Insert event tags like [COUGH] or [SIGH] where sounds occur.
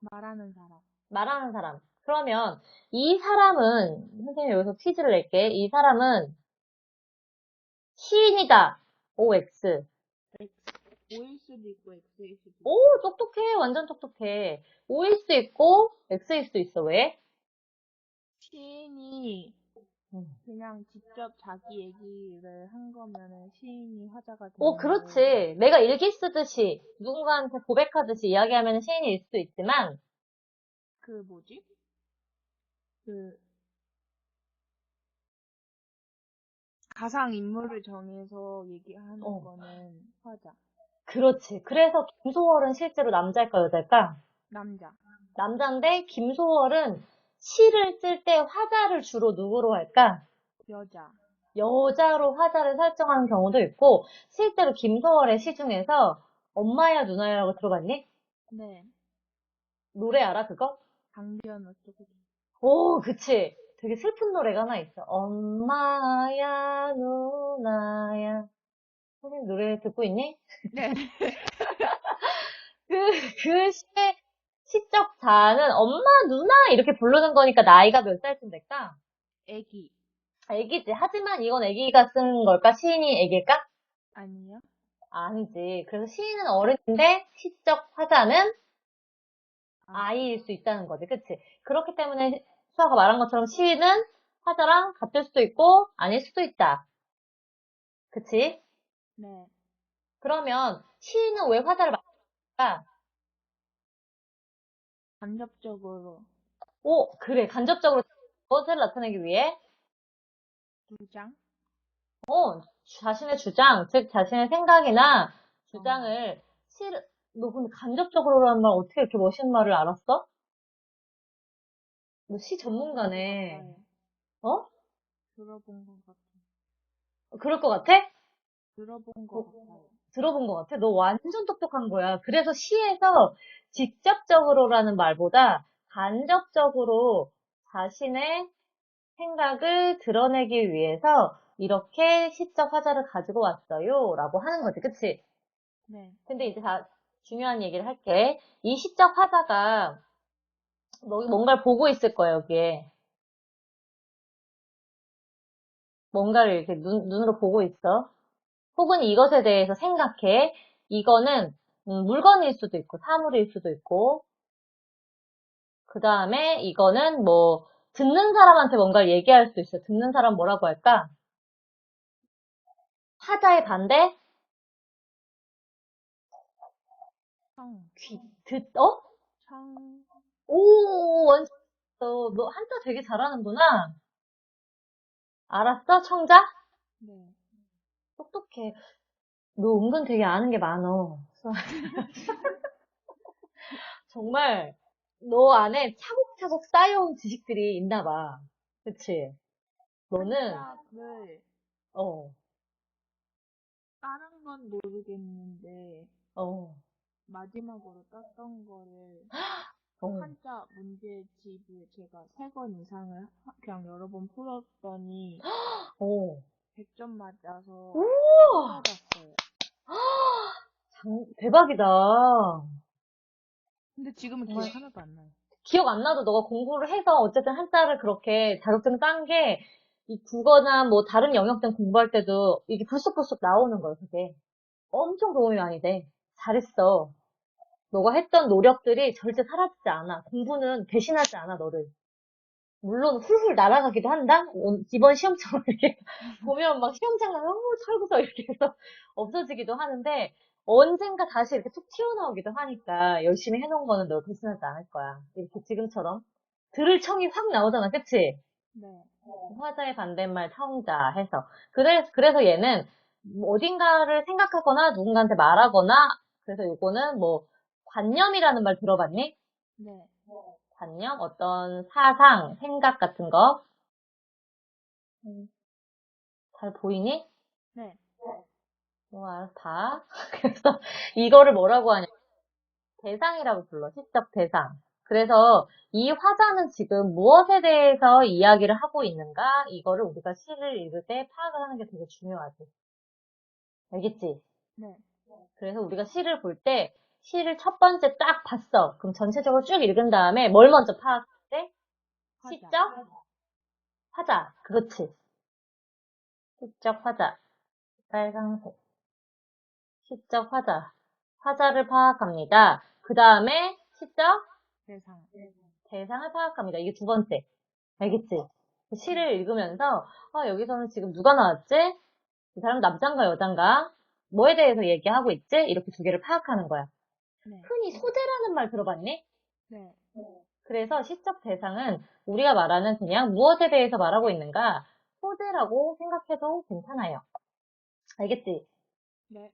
말하는 사람. 말하는 사람. 그러면 이 사람은, 선생님 여기서 퀴즈를 낼게. 이 사람은 시인이다. OX. X. O일 수도 있고 X일 수도 있고. 오, 똑똑해. 완전 똑똑해. O일 수도 있고, X일 수도 있어. 왜? 시인이 음. 그냥 직접 자기 얘기를 한 거면은 시인이 화자가 되는 오, 그렇지. 내가 일기 쓰듯이, 누군가한테 고백하듯이 이야기하면 시인일 수도 있지만, 그 뭐지? 그 가상 인물을 정해서 얘기하는 어. 거는 화자. 그렇지. 그래서 김소월은 실제로 남자일까, 여자일까? 남자. 남자인데, 김소월은 시를 쓸 때 화자를 주로 누구로 할까? 여자. 여자로 화자를 설정하는 경우도 있고, 실제로 김소월의 시 중에서 엄마야 누나야라고 들어봤니? 네. 노래 알아, 그거? 강변 어쩌고. 오, 그치. 되게 슬픈 노래가 하나 있어. 엄마야 누나야. 선생님 노래 듣고 있니? 네. [LAUGHS] 그, 그 시적 자아는 엄마, 누나 이렇게 부르는 거니까 나이가 몇 살쯤 될까? 애기. 애기지. 하지만 이건 애기가 쓴 걸까? 시인이 애기일까? 아니요? 아니지. 그래서 시인은 어른인데 시적 화자는 아이일 수 있다는 거지. 그치? 그렇기 때문에 수아가 말한 것처럼 시인은 화자랑 같을 수도 있고 아닐 수도 있다. 그치? 네. 그러면 시인은 왜 화자를 말할까? 간접적으로 오, 그래. 간접적으로 무엇을 나타내기 위해? 주장? 어, 자신의 주장, 즉 자신의 생각이나 주장을 시, 너 근데 간접적으로라는 말 어떻게 이렇게 멋있는 말을 알았어? 너 시 전문가네. 어? 들어본 것 같아요. 그럴 것 같아? 들어본 것 같아요. 들어본 것 같아. 너 완전 똑똑한 거야. 그래서 시에서 직접적으로라는 말보다 간접적으로 자신의 생각을 드러내기 위해서 이렇게 시적 화자를 가지고 왔어요. 라고 하는 거지. 그치? 네. 근데 이제 다 중요한 얘기를 할게. 이 시적 화자가 너 뭔가를 보고 있을 거야, 여기에. 뭔가를 이렇게 눈, 눈으로 보고 있어. 혹은 이것에 대해서 생각해. 이거는 음, 물건일 수도 있고, 사물일 수도 있고. 그 다음에 이거는 뭐, 듣는 사람한테 뭔가를 얘기할 수 있어. 듣는 사람 뭐라고 할까? 화자의 반대? 청. 귀, 듣, 어? 청. 오, 원수, 너, 너 한자 되게 잘하는구나. 알았어, 청자? 네. 똑똑해. 너 은근 되게 아는 게 많어. [LAUGHS] 정말, 너 안에 차곡차곡 쌓여온 지식들이 있나 봐. 그치? 너는, 한짝을 어, 다른 건 모르겠는데 어, 마지막으로 땄던 거를 [GASPS] 어. 한자 문제집을 제가 세 권 이상을 하- 그냥 여러 번 풀었더니 [GASPS] 어. 100점 맞아서 우와! 풀어봤어요. [GASPS] 장- 대박이다. 근데 지금은 정말. 기억 하나도 안 나요. 기억 안 나도 너가 공부를 해서 어쨌든 한자를 그렇게 자격증 딴 게, 이 국어나 뭐 다른 영역들 공부할 때도 이게 불쑥불쑥 나오는 거야, 그게. 엄청 도움이 많이 돼. 잘했어. 너가 했던 노력들이 절대 사라지지 않아. 공부는 배신하지 않아, 너를. 물론 훌훌 날아가기도 한다? 온- 이번 시험처럼 [LAUGHS] 이렇게 보면 막 시험장난 너무 철구서 이렇게 해서 [LAUGHS] 없어지기도 하는데 언젠가 다시 이렇게 툭 튀어나오기도 하니까 열심히 해놓은 거는 너 배신하지 않을 거야. 이렇게 지금처럼. 들을 청이 확 나오잖아, 그치? 네. 화자의 반대말 청자 해서. 그래, 그래서 얘는 뭐 어딘가를 생각하거나 누군가한테 말하거나 그래서 요거는 뭐 관념이라는 말 들어봤니? 네. 관념? 어떤 사상, 생각 같은 거? 음, 잘 보이니? 네. 뭐, 알아서 봐. 그래서 이거를 뭐라고 하냐. 대상이라고 불러. 시적 대상. 그래서 이 화자는 지금 무엇에 대해서 이야기를 하고 있는가? 이거를 우리가 시를 읽을 때 파악을 하는 게 되게 중요하지. 알겠지? 네. 그래서 우리가 시를 볼 때 시를 첫 번째 딱 봤어. 그럼 전체적으로 쭉 읽은 다음에 뭘 먼저 파악해? 화자. 시적? 화자. 그렇지. 시적 화자. 빨강색. 시적 화자. 화자를 파악합니다. 그 다음에 시적 대상. 대상을 파악합니다. 이게 두 번째. 알겠지? 그 시를 읽으면서 아, 여기서는 지금 누가 나왔지? 이 사람 남잔가 여잔가? 뭐에 대해서 얘기하고 있지? 이렇게 두 개를 파악하는 거야. 네. 흔히 소재라는 말 들어봤니? 네. 그래서 시적 대상은 우리가 말하는 그냥 무엇에 대해서 말하고 있는가? 소재라고 생각해도 괜찮아요. 알겠지? 네.